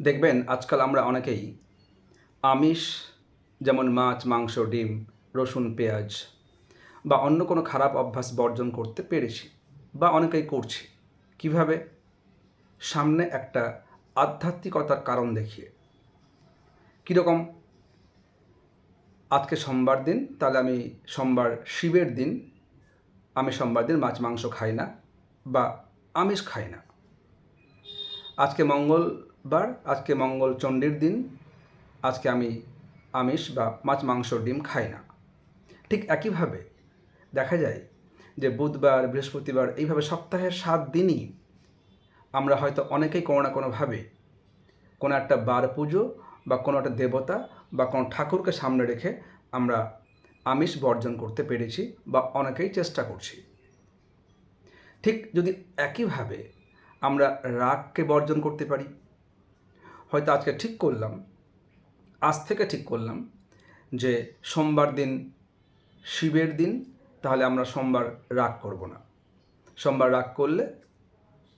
দেখবেন আজকাল আমরা অনেকেই আমিষ, যেমন মাছ, মাংস, ডিম, রসুন, পেঁয়াজ বা অন্য কোনো খারাপ অভ্যাস বর্জন করতে পেরেছি বা অনেকেই করছি। কীভাবে? সামনে একটা আধ্যাত্মিকতার কারণ দেখিয়ে। কীরকম? আজকে সোমবার দিন, তাহলে আমি সোমবার শিবের দিন, আমি সোমবার দিন মাছ, মাংস খাই না বা আমিষ খাই না। আজকে মঙ্গলবার আজকে মঙ্গল চণ্ডীর দিন। আজকে আমি আমিষ বা মাছ, মাংস, ডিম খাই না। ঠিক একইভাবে দেখা যায় যে বুধবার, বৃহস্পতিবার এইভাবে সপ্তাহের সাত দিনই আমরা হয়তো অনেকেই কোনো না কোনোভাবে কোনো একটা বার পুজো বা কোনো একটা দেবতা বা কোনো ঠাকুরকে সামনে রেখে আমরা আমিষ বর্জন করতে পেরেছি বা অনেকেই চেষ্টা করছি। ঠিক যদি একইভাবে আমরা রাগকে বর্জন করতে পারি হয়তো আজকে ঠিক করলাম, আজ থেকে ঠিক করলাম যে সোমবার দিন শিবের দিন, তাহলে আমরা সোমবার রাগ করব না। সোমবার রাগ করলে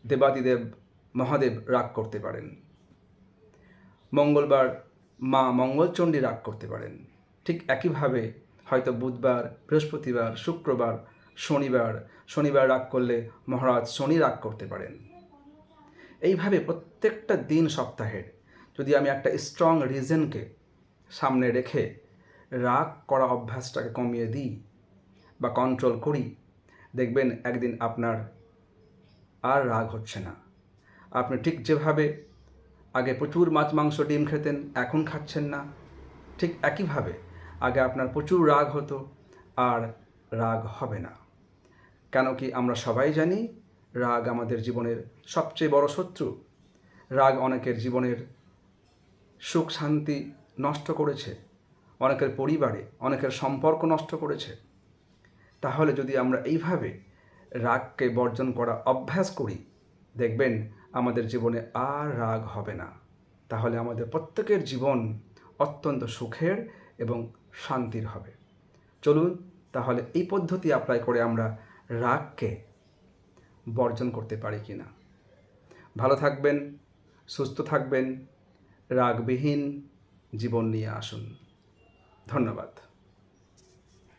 দেবাদিদেব মহাদেব রাগ করতে পারেন। মঙ্গলবার মা মঙ্গলচণ্ডী রাগ করতে পারেন। ঠিক একইভাবে হয়তো বুধবার, বৃহস্পতিবার, শুক্রবার, শনিবার শনিবার রাগ করলে মহারাজ শনি রাগ করতে পারেন। এইভাবে প্রত্যেকটা দিন সপ্তাহের যদি আমি একটা স্ট্রং রিজনকে সামনে রেখে রাগ করা অভ্যাসটাকে কমিয়ে দিই বা কন্ট্রোল করি, দেখবেন একদিন আপনার আর রাগ হচ্ছে না। আপনি ঠিক যেভাবে আগে প্রচুর মাছ, মাংস, ডিম খেতেন, এখন খাচ্ছেন না, ঠিক একইভাবে আগে আপনার প্রচুর রাগ হতো, আর রাগ হবে না। কেন কি আমরা সবাই জানি রাগ আমাদের জীবনের সবচেয়ে বড় শত্রু। রাগ অনেকের জীবনের সুখ শান্তি নষ্ট করেছে, অনেকের পরিবারে অনেকের সম্পর্ক নষ্ট করেছে, তাহলে যদি আমরা এইভাবে রাগকে বর্জন করা অভ্যাস করি, দেখবেন আমাদের জীবনে আর রাগ হবে না। তাহলে আমাদের প্রত্যেকের জীবন অত্যন্ত সুখের এবং শান্তির হবে। চলুন, তাহলে এই পদ্ধতি অ্যাপ্লাই করে আমরা রাগকে বর্জন করতে পারি কি না ভালো থাকবেন, সুস্থ থাকবেন। রাগবিহীন জীবন নিয়ে আসুন। ধন্যবাদ।